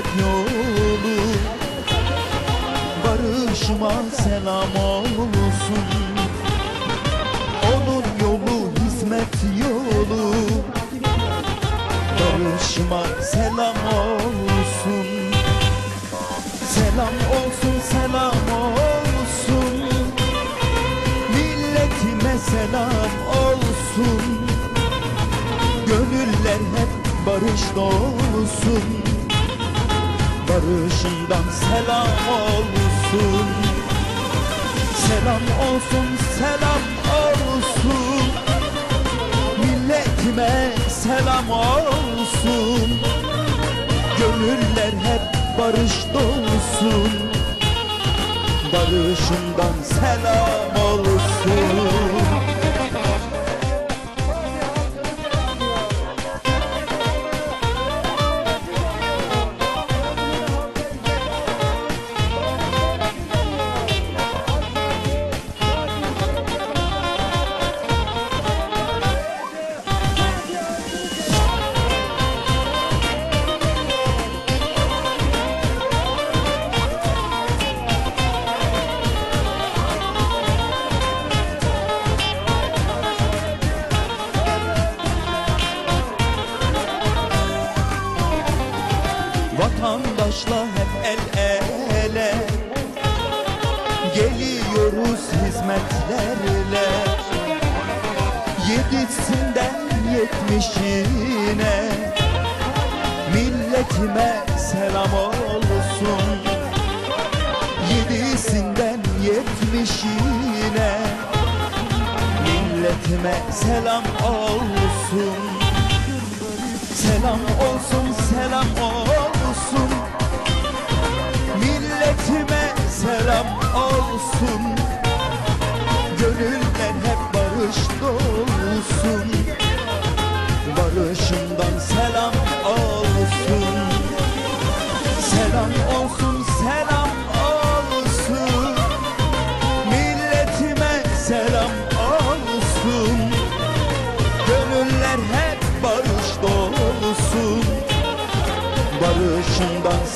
hizmet yolu Barışıma selam olsun. Onun yolu hizmet yolu. Barışıma selam olsun. Selam olsun selam olsun. Milletime selam olsun. Gönüller hep barış dolsun Barışından selam olsun. Selam olsun selam olsun. Milletime selam olsun. Gönüller hep barış dolsun Barışından selam Milletime selam olsun. Yedisinden yetmişine Milletime selam olsun. Selam olsun, selam olsun. Milletime selam olsun. Gönüller hep barış dolsun. Barışından selam olsun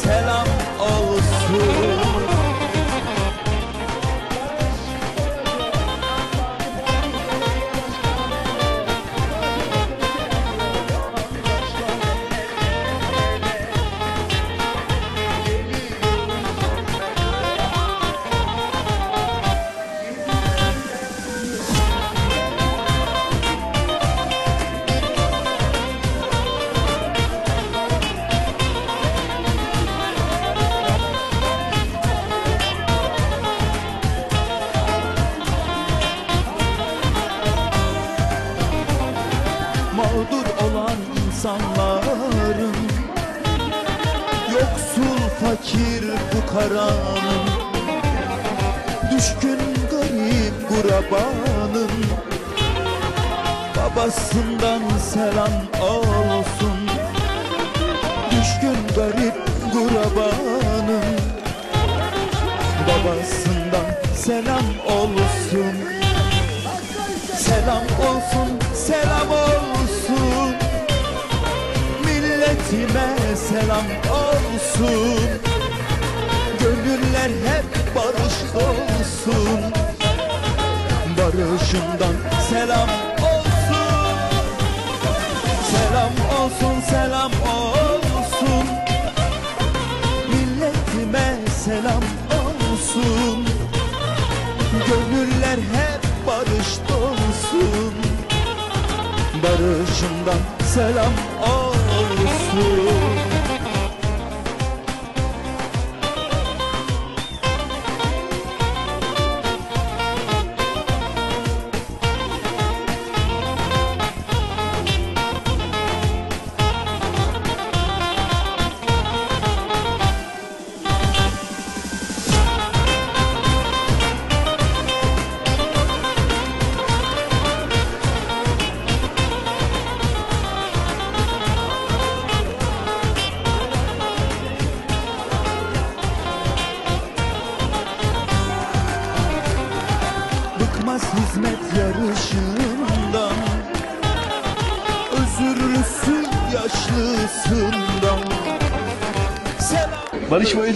selam Babasından selam olsun. Selam olsun, selam olsun. Milletime selam olsun. Gönüller hep barış olsun. Barışından selam olsun. Selam olsun, selam olsun Gönüller hep barış dolsun. Barışından selam olsun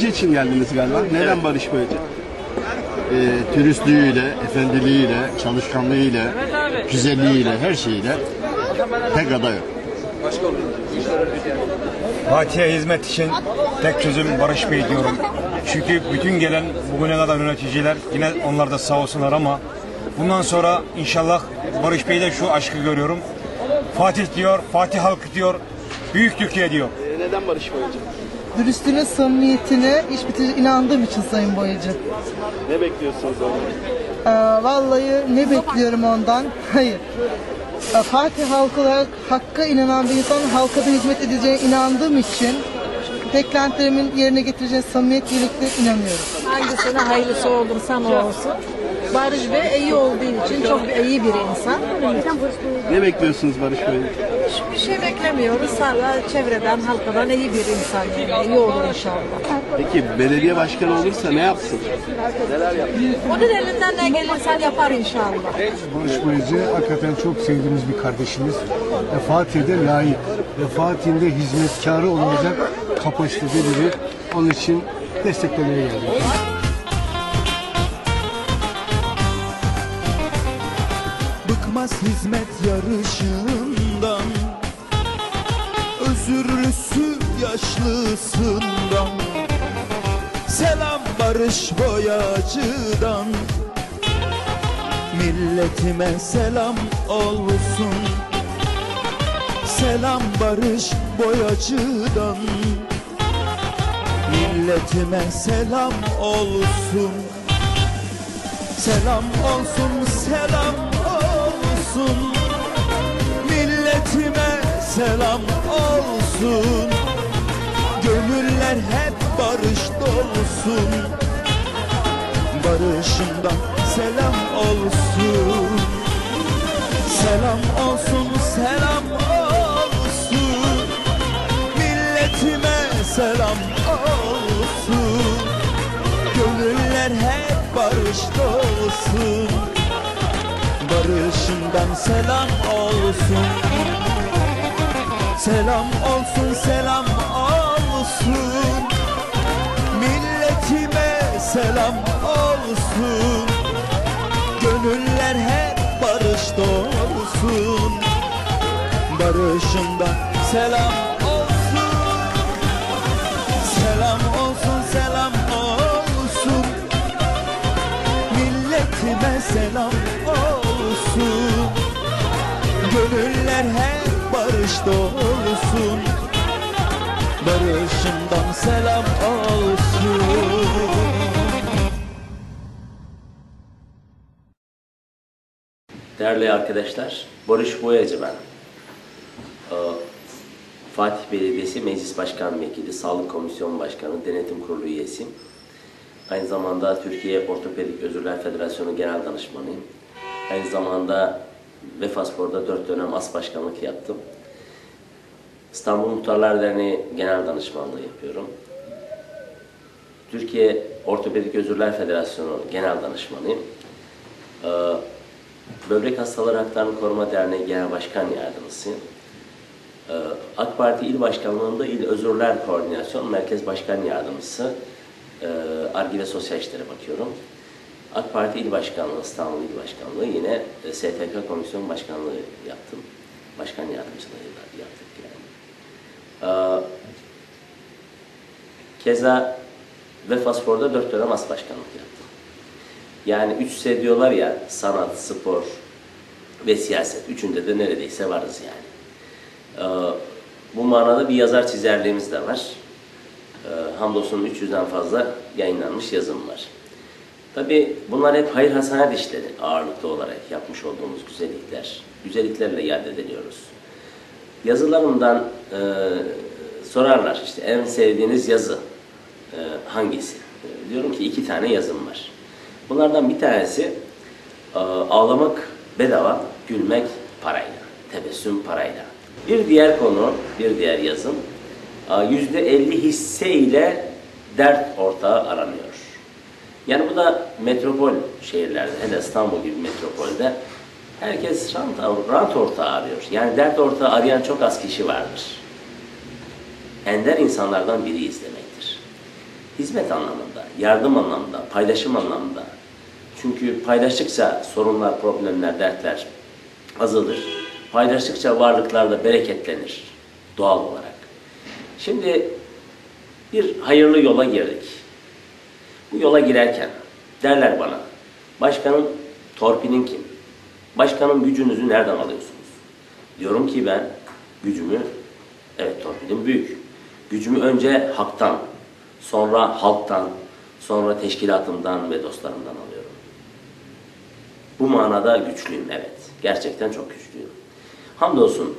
Boyacı için geldiniz galiba. Neden Barış Boyacı? e, dürüstlüğüyle, efendiliğiyle, çalışkanlığıyla, güzelliğiyle, her şeyiyle tek aday yok. Fatih'e hizmet için tek çözüm Barış Bey diyorum. Çünkü bütün gelen bugüne kadar yöneticiler yine onlar da sağ olsunlar ama bundan sonra inşallah Barış Bey'de şu aşkı görüyorum. Fatih diyor, Fatih halkı diyor, Büyük Türkiye diyor. Ee, neden Barış Boyacı? Dürüstlüğüne, samimiyetine, iş bitiri inandığım için Sayın Boyacı. Ne bekliyorsunuz ondan? Ee, vallahi ne bekliyorum ondan? Hayır. Ee, Fatih halkı olarak hakka inanan bir insan halka da hizmet edeceğine inandığım için beklentilerimin yerine getireceğine samimiyet birlikte inanıyorum. Hangisine hayırlısı olursa ne olsun. Barış Bey iyi olduğu için çok iyi bir insan. Ne bekliyorsunuz Barış Boyacı? Bir şey beklemiyoruz. Sadece çevreden, halkadan iyi bir insan. Yani. İyi olur inşallah. Peki belediye başkanı olursa ne yapsın? Onun elinden ne gelirsen yapar inşallah. Barış Boyacı hakikaten çok sevdiğimiz bir kardeşimiz. Ve Fatih'de layık ve Fatih'in de hizmetkarı olacak kapasitede biri. Onun için desteklemeye geldik. Bıkmaz hizmet yarışından Özürlüsü yaşlısından. Selam barış boyacıdan Milletime selam olsun. Selam barış boyacıdan Milletime selam olsun. Selam olsun, selam olsun. Milletime selam olsun. Gönüller hep barış dolsun. Barışından selam olsun. Selam olsun, selam olsun. Milletime selam olsun. Gönüller hep barış dolsun Barışından selam olsun. Selam olsun, selam olsun. Milletime selam olsun. Gönüller hep barış dolsun Barışından selam olsun. Selam olsun, selam olsun. Milletime selam Gönüller hep barış dolsun Barışından selam olsun Değerli arkadaşlar, Barış Boyacı ben. Ee, Fatih Belediyesi Meclis Başkan Vekili, Sağlık Komisyon Başkanı, Denetim Kurulu üyesiyim. Aynı zamanda Türkiye Ortopedik Özürler Federasyonu Genel Danışmanıyım. Aynı zamanda Vefaspor'da dört dönem as başkanlık yaptım. İstanbul Muhtarlar Derneği Genel Danışmanlığı yapıyorum. Türkiye Ortopedik Özürler Federasyonu Genel Danışmanıyım. Ee, Böbrek Hastaları Haklarını Koruma Derneği Genel Başkan Yardımcısıyım. Ee, AK Parti İl Başkanlığı'nda İl Özürler Koordinasyon Merkez Başkan Yardımcısı e, Argi ve Sosyal İşlere bakıyorum. AK Parti İl Başkanlığı, İstanbul İl Başkanlığı yine e, STK Komisyon Başkanlığı yaptım. Başkan Yardımcılığı da yaptık yani. Ee, Keza Vefaspor'da dört dönem as başkanlık yaptım. Yani üç S diyorlar ya sanat, spor ve siyaset. Üçünde de neredeyse varız yani. Ee, bu manada bir yazar çizerliğimiz de var. Ee, hamdolsun 300'den fazla yayınlanmış yazım var. Tabi bunlar hep hayır hasanet işleri ağırlıklı olarak yapmış olduğumuz güzellikler. Güzelliklerle yad ediliyoruz. Yazılarımdan e, sorarlar işte en sevdiğiniz yazı e, hangisi? E, diyorum ki iki tane yazım var. Bunlardan bir tanesi e, ağlamak bedava, gülmek parayla, tebessüm parayla. Bir diğer konu, bir diğer yazım e, yüzde elli hisse ile dert ortağı aranıyor. Yani bu da metropol şehirlerde, hele İstanbul gibi metropolde herkes rant, rant ortağı arıyor. Yani dert ortağı arayan çok az kişi vardır. ender insanlardan biriyiz demektir. Hizmet anlamında, yardım anlamında, paylaşım anlamında. Çünkü paylaştıkça sorunlar, problemler, dertler azalır. Paylaştıkça varlıklar da bereketlenir doğal olarak. Şimdi bir hayırlı yola girdik. Bu yola girerken derler bana, başkanın torpilin kim? Başkanın gücünüzü nereden alıyorsunuz? Diyorum ki ben gücümü, evet torpilim büyük. Gücümü önce haktan, sonra halktan, sonra teşkilatımdan ve dostlarımdan alıyorum. Bu manada güçlüyüm evet. Gerçekten çok güçlüyüm. Hamdolsun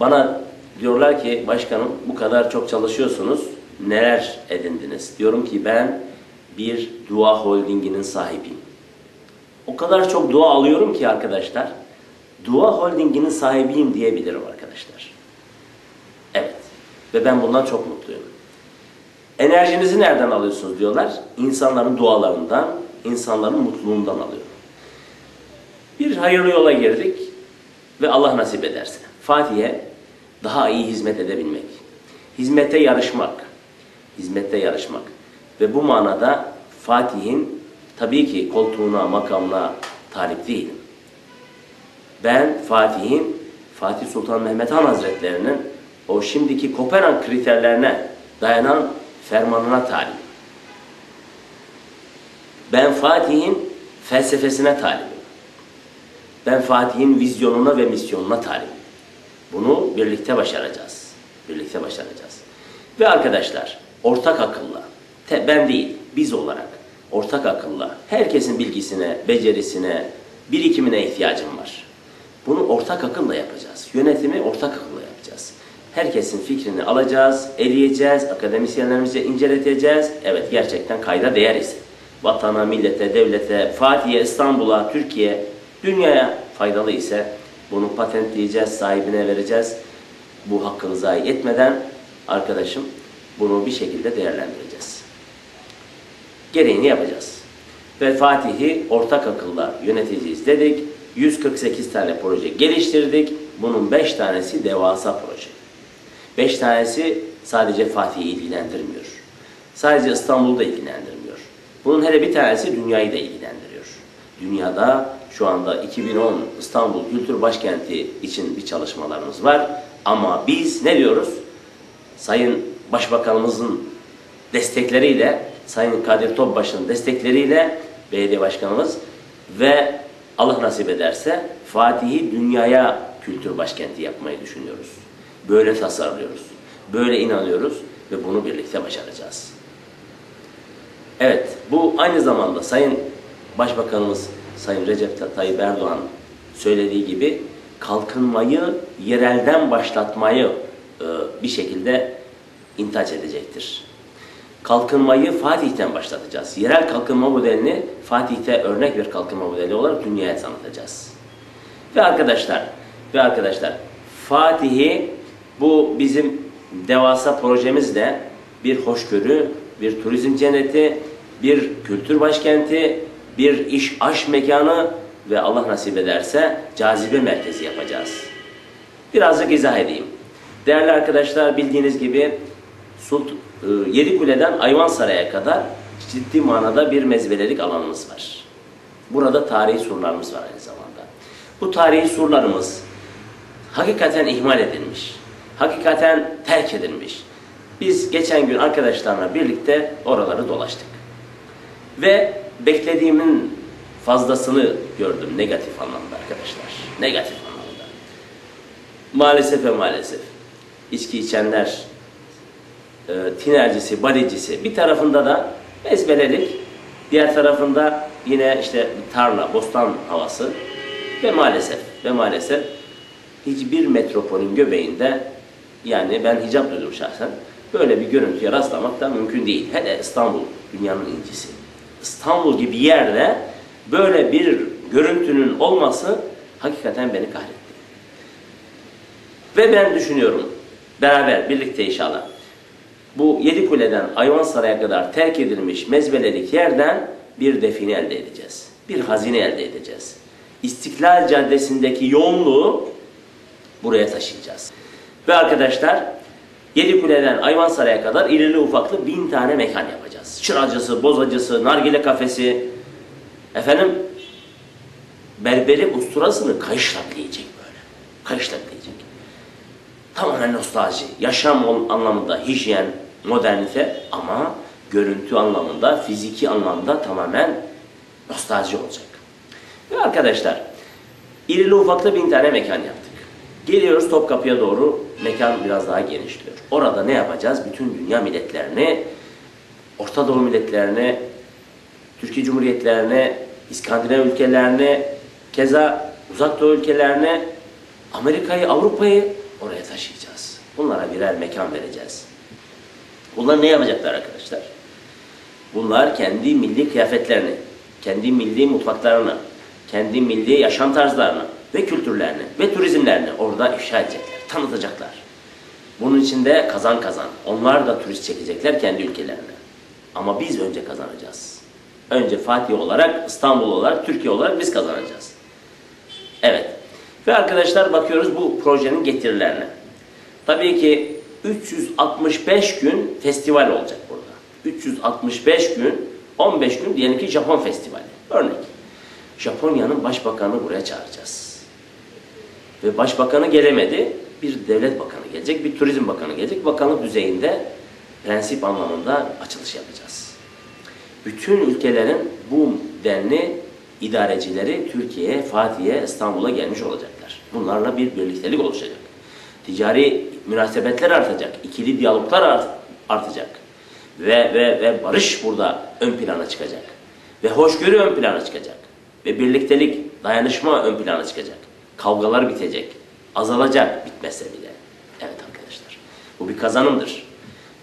bana diyorlar ki başkanım bu kadar çok çalışıyorsunuz. Neler edindiniz? Diyorum ki ben bir dua holdinginin sahibiyim. O kadar çok dua alıyorum ki arkadaşlar. Dua holdinginin sahibiyim diyebilirim arkadaşlar. Evet. Ve ben bundan çok mutluyum. Enerjinizi nereden alıyorsunuz diyorlar. İnsanların dualarından, insanların mutluluğundan alıyorum. Bir hayırlı yola girdik ve Allah nasip ederse Fatih'e daha iyi hizmet edebilmek, hizmette yarışmak, hizmette yarışmak ve bu manada Fatih'in tabii ki koltuğuna, makamına talip değilim. Ben Fatih'in, Fatih Sultan Mehmet Han Hazretlerinin o şimdiki Kopenhag kriterlerine dayanan fermanına talibim. Ben Fatih'in felsefesine talibim. Ben Fatih'in vizyonuna ve misyonuna talibim. Bunu birlikte başaracağız. Birlikte başaracağız. Ve arkadaşlar ortak akılla, te- ben değil biz olarak ortak akılla herkesin bilgisine, becerisine, birikimine ihtiyacım var. Bunu ortak akılla yapacağız. Yönetimi ortak akılla yapacağız. Herkesin fikrini alacağız, eleyeceğiz, akademisyenlerimize inceleteceğiz. Evet gerçekten kayda değer ise. Vatana, millete, devlete, Fatih'e, İstanbul'a, Türkiye, dünyaya faydalı ise bunu patentleyeceğiz, sahibine vereceğiz. Bu hakkını zayi etmeden arkadaşım bunu bir şekilde değerlendireceğiz. Gereğini yapacağız. Ve Fatih'i ortak akılla yöneteceğiz dedik. 148 tane proje geliştirdik. Bunun 5 tanesi devasa proje. 5 tanesi sadece Fatih'i ilgilendirmiyor. Sadece İstanbul'u da ilgilendirmiyor. Bunun hele bir tanesi dünyayı da ilgilendiriyor. Dünyada şu anda 2010 İstanbul Kültür Başkenti için bir çalışmalarımız var. Ama biz ne diyoruz? Sayın Başbakanımızın destekleriyle, Sayın Kadir Topbaş'ın destekleriyle belediye başkanımız ve Allah nasip ederse Fatih'i dünyaya kültür başkenti yapmayı düşünüyoruz. Böyle tasarlıyoruz. Böyle inanıyoruz ve bunu birlikte başaracağız. Evet, bu aynı zamanda Sayın Başbakanımız Sayın Recep Tayyip Erdoğan söylediği gibi kalkınmayı yerelden başlatmayı e, bir şekilde intaç edecektir. Kalkınmayı Fatih'ten başlatacağız. Yerel kalkınma modelini Fatih'te örnek bir kalkınma modeli olarak dünyaya tanıtacağız. Ve arkadaşlar, ve arkadaşlar Fatih'i bu bizim devasa projemizle bir hoşgörü, bir turizm cenneti, bir kültür başkenti, bir iş aş mekanı ve Allah nasip ederse cazibe merkezi yapacağız. Birazcık izah edeyim. Değerli arkadaşlar bildiğiniz gibi Sult e, Yedikule'den Ayvansaray'a kadar ciddi manada bir mezbelelik alanımız var. Burada tarihi surlarımız var aynı zamanda. Bu tarihi surlarımız hakikaten ihmal edilmiş. Hakikaten terk edilmiş. Biz geçen gün arkadaşlarla birlikte oraları dolaştık. Ve beklediğimin fazlasını gördüm negatif anlamda arkadaşlar. Negatif anlamda. Maalesef ve maalesef içki içenler, e, tinercisi, badicisi bir tarafında da ezbelelik, diğer tarafında yine işte tarla, bostan havası ve maalesef ve maalesef hiçbir metropolün göbeğinde yani ben hicap duydum şahsen böyle bir görüntüye rastlamak da mümkün değil. Hele İstanbul dünyanın incisi. İstanbul gibi yerde böyle bir görüntünün olması hakikaten beni kahretti. Ve ben düşünüyorum beraber birlikte inşallah bu Yedikule'den Ayvansaray'a kadar terk edilmiş mezbelelik yerden bir define elde edeceğiz. Bir hazine elde edeceğiz. İstiklal Caddesi'ndeki yoğunluğu buraya taşıyacağız. Ve arkadaşlar Yedikule'den Ayvansaray'a kadar irili ufaklı bin tane mekan yapacağız. Çıracısı, bozacısı, nargile kafesi. Efendim berberi usturasını kayışlakleyecek böyle. Kayışlakleyecek. Tamamen nostalji. Yaşam anlamında hijyen, modernite ama görüntü anlamında, fiziki anlamda tamamen nostalji olacak. Ve arkadaşlar, irili ufaklı bin tane mekan yaptık. Geliyoruz Topkapı'ya doğru, mekan biraz daha genişliyor. Orada ne yapacağız? Bütün dünya milletlerini, Orta Doğu milletlerini, Türkiye Cumhuriyetlerini, İskandinav ülkelerini, keza Uzak Doğu ülkelerini, Amerika'yı, Avrupa'yı oraya taşıyacağız. Bunlara birer mekan vereceğiz. Bunlar ne yapacaklar arkadaşlar? Bunlar kendi milli kıyafetlerini, kendi milli mutfaklarını, kendi milli yaşam tarzlarını ve kültürlerini ve turizmlerini orada ifşa edecekler, tanıtacaklar. Bunun için de kazan kazan. Onlar da turist çekecekler kendi ülkelerine. Ama biz önce kazanacağız. Önce Fatih olarak, İstanbul olarak, Türkiye olarak biz kazanacağız. Evet. Ve arkadaşlar bakıyoruz bu projenin getirilerine. Tabii ki 365 gün festival olacak burada. 365 gün, 15 gün diyelim ki Japon festivali. Örnek. Japonya'nın başbakanını buraya çağıracağız. Ve başbakanı gelemedi. Bir devlet bakanı gelecek, bir turizm bakanı gelecek. Bakanlık düzeyinde prensip anlamında açılış yapacağız. Bütün ülkelerin bu denli idarecileri Türkiye'ye, Fatih'e, İstanbul'a gelmiş olacaklar. Bunlarla bir birliktelik oluşacak. Ticari münasebetler artacak, ikili diyaloglar art- artacak. Ve, ve, ve barış burada ön plana çıkacak. Ve hoşgörü ön plana çıkacak. Ve birliktelik, dayanışma ön plana çıkacak. Kavgalar bitecek. Azalacak bitmese bile. Evet arkadaşlar. Bu bir kazanımdır.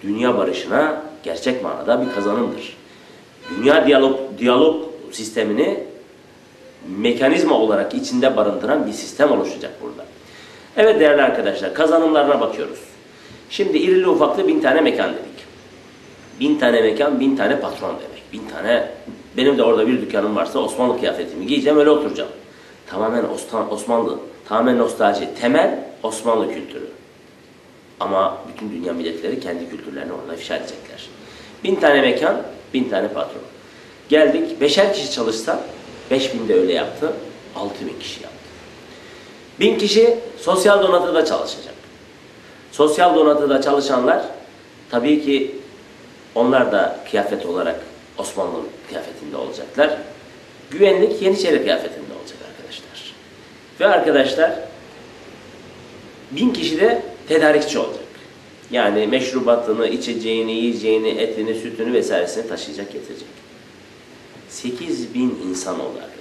Dünya barışına gerçek manada bir kazanımdır. Dünya diyalog, diyalog sistemini mekanizma olarak içinde barındıran bir sistem oluşacak burada. Evet değerli arkadaşlar kazanımlarına bakıyoruz. Şimdi irili ufaklı bin tane mekan dedik. Bin tane mekan, bin tane patron demek. Bin tane, benim de orada bir dükkanım varsa Osmanlı kıyafetimi giyeceğim öyle oturacağım. Tamamen Osman, Osmanlı, tamamen nostalji, temel Osmanlı kültürü. Ama bütün dünya milletleri kendi kültürlerini orada ifşa edecekler. Bin tane mekan, bin tane patron. Geldik, beşer kişi çalışsa, beş bin de öyle yaptı, altı bin kişi yaptı. Bin kişi sosyal donatıda çalışacak. Sosyal donatıda çalışanlar, tabii ki onlar da kıyafet olarak Osmanlı kıyafetinde olacaklar. Güvenlik Yeniçeri kıyafetinde olacak arkadaşlar. Ve arkadaşlar, bin kişi de tedarikçi olacak. Yani meşrubatını, içeceğini, yiyeceğini, etini, sütünü vesairesini taşıyacak, getirecek. 8 bin insan oldu arkadaşlar.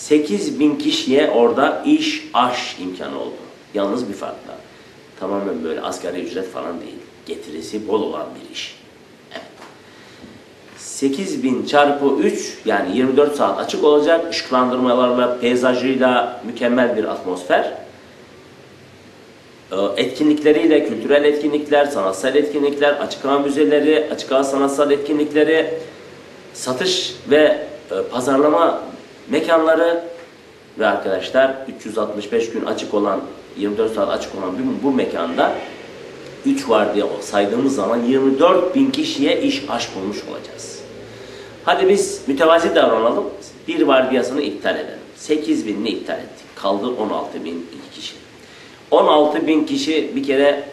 8 bin kişiye orada iş, aş imkanı oldu. Yalnız bir farkla. Tamamen böyle asgari ücret falan değil. Getirisi bol olan bir iş. Evet. 8 bin çarpı 3 yani 24 saat açık olacak. Işıklandırmalarla, peyzajıyla mükemmel bir atmosfer. Ee, etkinlikleriyle, kültürel etkinlikler, sanatsal etkinlikler, açık hava müzeleri, açık hava sanatsal etkinlikleri, satış ve e, pazarlama mekanları ve arkadaşlar 365 gün açık olan, 24 saat açık olan bu, bu mekanda 3 var diye saydığımız zaman 24 bin kişiye iş aş bulmuş olacağız. Hadi biz mütevazi davranalım, bir vardiyasını iptal edelim. 8 binini iptal ettik. Kaldı 16 bin kişi. 16 bin kişi bir kere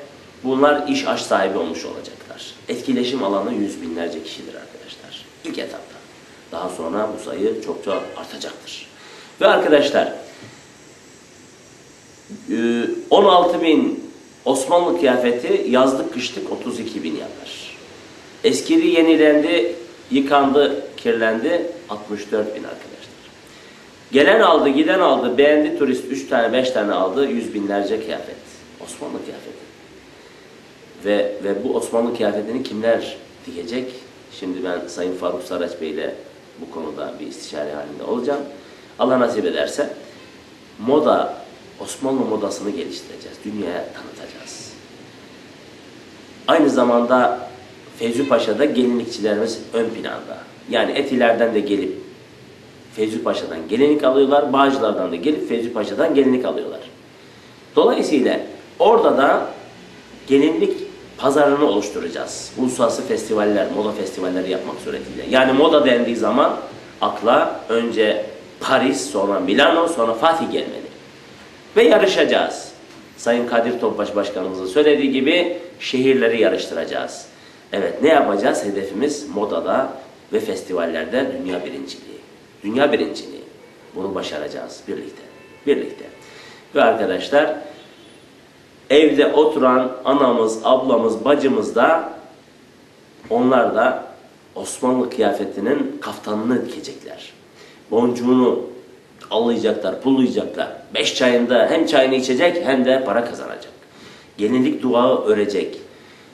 bunlar iş aş sahibi olmuş olacaklar. Etkileşim alanı yüz binlerce kişidir arkadaşlar. İlk etapta. Daha sonra bu sayı çokça artacaktır. Ve arkadaşlar e, 16 bin Osmanlı kıyafeti yazlık kışlık 32 bin yapar. Eskidi yenilendi, yıkandı, kirlendi 64 bin arkadaşlar. Gelen aldı, giden aldı, beğendi turist 3 tane 5 tane aldı, yüz binlerce kıyafet. Osmanlı kıyafeti. Ve, ve bu Osmanlı kıyafetini kimler dikecek? Şimdi ben Sayın Faruk Saraç Bey ile bu konuda bir istişare halinde olacağım. Allah nasip ederse moda, Osmanlı modasını geliştireceğiz. Dünyaya tanıtacağız. Aynı zamanda Fevzi Paşa'da gelinlikçilerimiz ön planda. Yani Etiler'den de gelip Fevzi Paşa'dan gelinlik alıyorlar. Bağcılar'dan da gelip Fevzi Paşa'dan gelinlik alıyorlar. Dolayısıyla orada da gelinlik pazarını oluşturacağız. Uluslararası festivaller, moda festivalleri yapmak suretiyle. Yani moda dendiği zaman akla önce Paris, sonra Milano, sonra Fatih gelmeli. Ve yarışacağız. Sayın Kadir Topbaş Başkanımızın söylediği gibi şehirleri yarıştıracağız. Evet ne yapacağız? Hedefimiz modada ve festivallerde dünya birinciliği. Dünya birinciliği. Bunu başaracağız birlikte. Birlikte. Ve arkadaşlar evde oturan anamız, ablamız, bacımız da onlar da Osmanlı kıyafetinin kaftanını dikecekler. Boncuğunu allayacaklar, pullayacaklar. Beş çayında hem çayını içecek hem de para kazanacak. Gelinlik duağı örecek,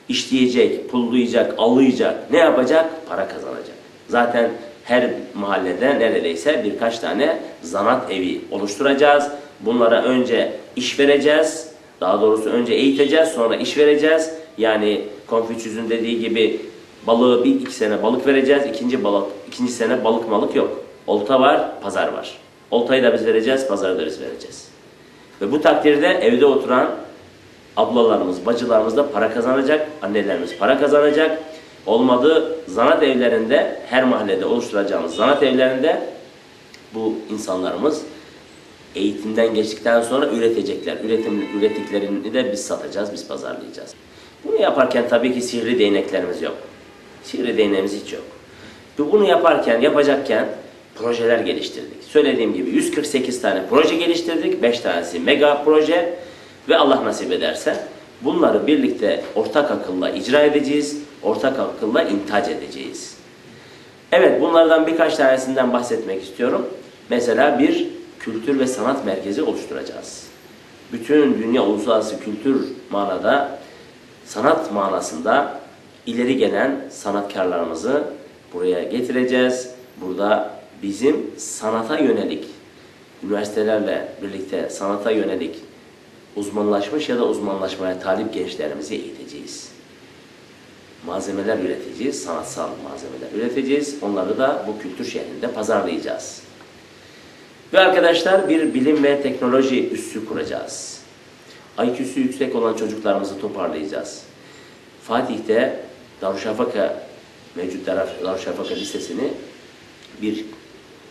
işleyecek, pullayacak, allayacak. Ne yapacak? Para kazanacak. Zaten her mahallede neredeyse birkaç tane zanat evi oluşturacağız. Bunlara önce iş vereceğiz. Daha doğrusu önce eğiteceğiz, sonra iş vereceğiz. Yani Konfüçyüs'ün dediği gibi balığı bir iki sene balık vereceğiz. ikinci balık, ikinci sene balık malık yok. Olta var, pazar var. Oltayı da biz vereceğiz, pazarı da biz vereceğiz. Ve bu takdirde evde oturan ablalarımız, bacılarımız da para kazanacak, annelerimiz para kazanacak. Olmadı zanaat evlerinde, her mahallede oluşturacağımız zanaat evlerinde bu insanlarımız eğitimden geçtikten sonra üretecekler. Üretim, ürettiklerini de biz satacağız, biz pazarlayacağız. Bunu yaparken tabii ki sihirli değneklerimiz yok. Sihirli değneğimiz hiç yok. Ve bunu yaparken, yapacakken projeler geliştirdik. Söylediğim gibi 148 tane proje geliştirdik. 5 tanesi mega proje ve Allah nasip ederse bunları birlikte ortak akılla icra edeceğiz. Ortak akılla intac edeceğiz. Evet bunlardan birkaç tanesinden bahsetmek istiyorum. Mesela bir kültür ve sanat merkezi oluşturacağız. Bütün dünya uluslararası kültür manada, sanat manasında ileri gelen sanatkarlarımızı buraya getireceğiz. Burada bizim sanata yönelik, üniversitelerle birlikte sanata yönelik uzmanlaşmış ya da uzmanlaşmaya talip gençlerimizi eğiteceğiz. Malzemeler üreteceğiz, sanatsal malzemeler üreteceğiz. Onları da bu kültür şehrinde pazarlayacağız. Ve arkadaşlar bir bilim ve teknoloji üssü kuracağız. IQ'su yüksek olan çocuklarımızı toparlayacağız. Fatih'te Darüşşafaka mevcut Dar- Darüşşafaka Lisesi'ni bir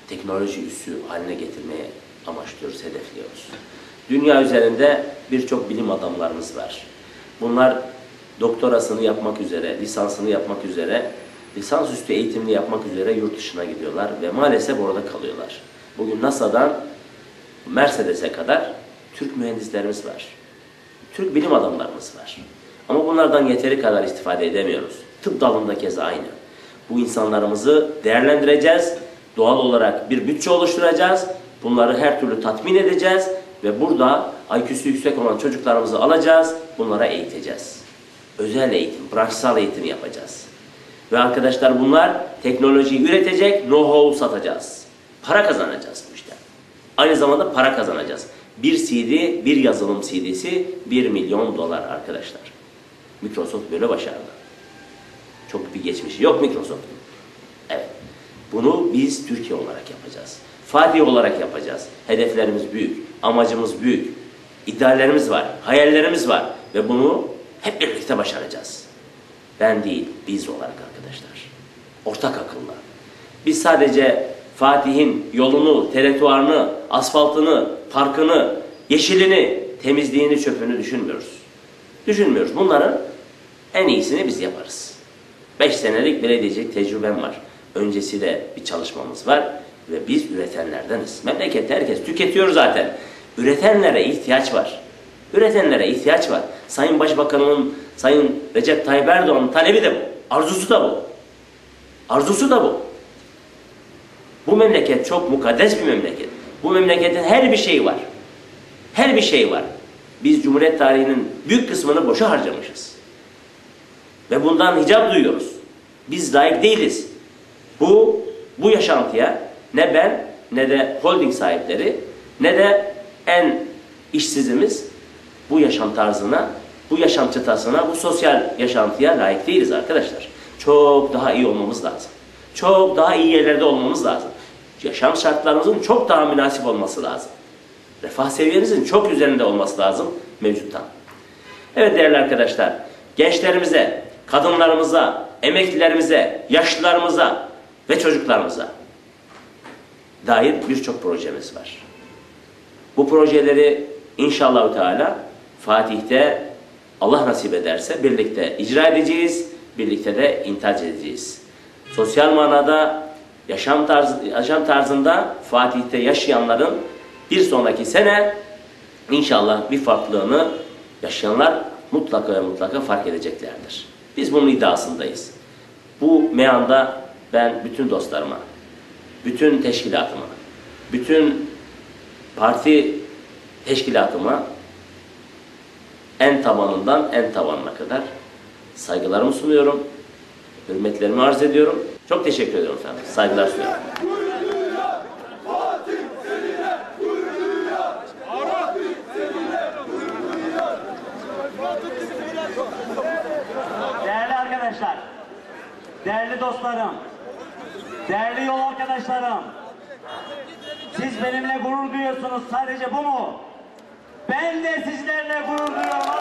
teknoloji üssü haline getirmeye amaçlıyoruz, hedefliyoruz. Dünya üzerinde birçok bilim adamlarımız var. Bunlar doktorasını yapmak üzere, lisansını yapmak üzere, lisansüstü eğitimini yapmak üzere yurt dışına gidiyorlar ve maalesef orada kalıyorlar. Bugün NASA'dan Mercedes'e kadar Türk mühendislerimiz var. Türk bilim adamlarımız var. Ama bunlardan yeteri kadar istifade edemiyoruz. Tıp dalında keza aynı. Bu insanlarımızı değerlendireceğiz. Doğal olarak bir bütçe oluşturacağız. Bunları her türlü tatmin edeceğiz. Ve burada IQ'su yüksek olan çocuklarımızı alacağız. Bunlara eğiteceğiz. Özel eğitim, branşsal eğitim yapacağız. Ve arkadaşlar bunlar teknolojiyi üretecek, know-how satacağız. Para kazanacağız bu. Aynı zamanda para kazanacağız. Bir CD, bir yazılım CD'si 1 milyon dolar arkadaşlar. Microsoft böyle başardı. Çok bir geçmişi yok Microsoft'un. Evet. Bunu biz Türkiye olarak yapacağız. Fatih olarak yapacağız. Hedeflerimiz büyük, amacımız büyük. İdeallerimiz var, hayallerimiz var ve bunu hep birlikte başaracağız. Ben değil, biz olarak arkadaşlar. Ortak akılla. Biz sadece Fatih'in yolunu, teretuarını, asfaltını, parkını, yeşilini, temizliğini, çöpünü düşünmüyoruz. Düşünmüyoruz. Bunların en iyisini biz yaparız. Beş senelik belediyecilik tecrübem var. Öncesiyle bir çalışmamız var ve biz üretenlerdeniz. Memlekette herkes tüketiyor zaten. Üretenlere ihtiyaç var. Üretenlere ihtiyaç var. Sayın Başbakan'ın, Sayın Recep Tayyip Erdoğan'ın talebi de bu. Arzusu da bu. Arzusu da bu. Bu memleket çok mukaddes bir memleket. Bu memleketin her bir şeyi var. Her bir şey var. Biz Cumhuriyet tarihinin büyük kısmını boşa harcamışız. Ve bundan hicap duyuyoruz. Biz layık değiliz. Bu, bu yaşantıya ne ben ne de holding sahipleri ne de en işsizimiz bu yaşam tarzına, bu yaşam çıtasına, bu sosyal yaşantıya layık değiliz arkadaşlar. Çok daha iyi olmamız lazım. Çok daha iyi yerlerde olmamız lazım. Yaşam şartlarımızın çok daha münasip olması lazım. Refah seviyemizin çok üzerinde olması lazım mevcuttan. Evet değerli arkadaşlar, gençlerimize, kadınlarımıza, emeklilerimize, yaşlılarımıza ve çocuklarımıza dair birçok projemiz var. Bu projeleri inşallah Teala Fatih'te Allah nasip ederse birlikte icra edeceğiz, birlikte de intac edeceğiz. Sosyal manada yaşam tarzı yaşam tarzında Fatih'te yaşayanların bir sonraki sene inşallah bir farklılığını yaşayanlar mutlaka ve mutlaka fark edeceklerdir. Biz bunun iddiasındayız. Bu meyanda ben bütün dostlarıma, bütün teşkilatıma, bütün parti teşkilatıma en tabanından en tabanına kadar saygılarımı sunuyorum. Hürmetlerimi arz ediyorum. Çok teşekkür ediyorum efendim. Saygılar sunuyorum. Değerli arkadaşlar, değerli dostlarım, değerli yol arkadaşlarım, siz benimle gurur duyuyorsunuz sadece bu mu? Ben de sizlerle gurur duyuyorum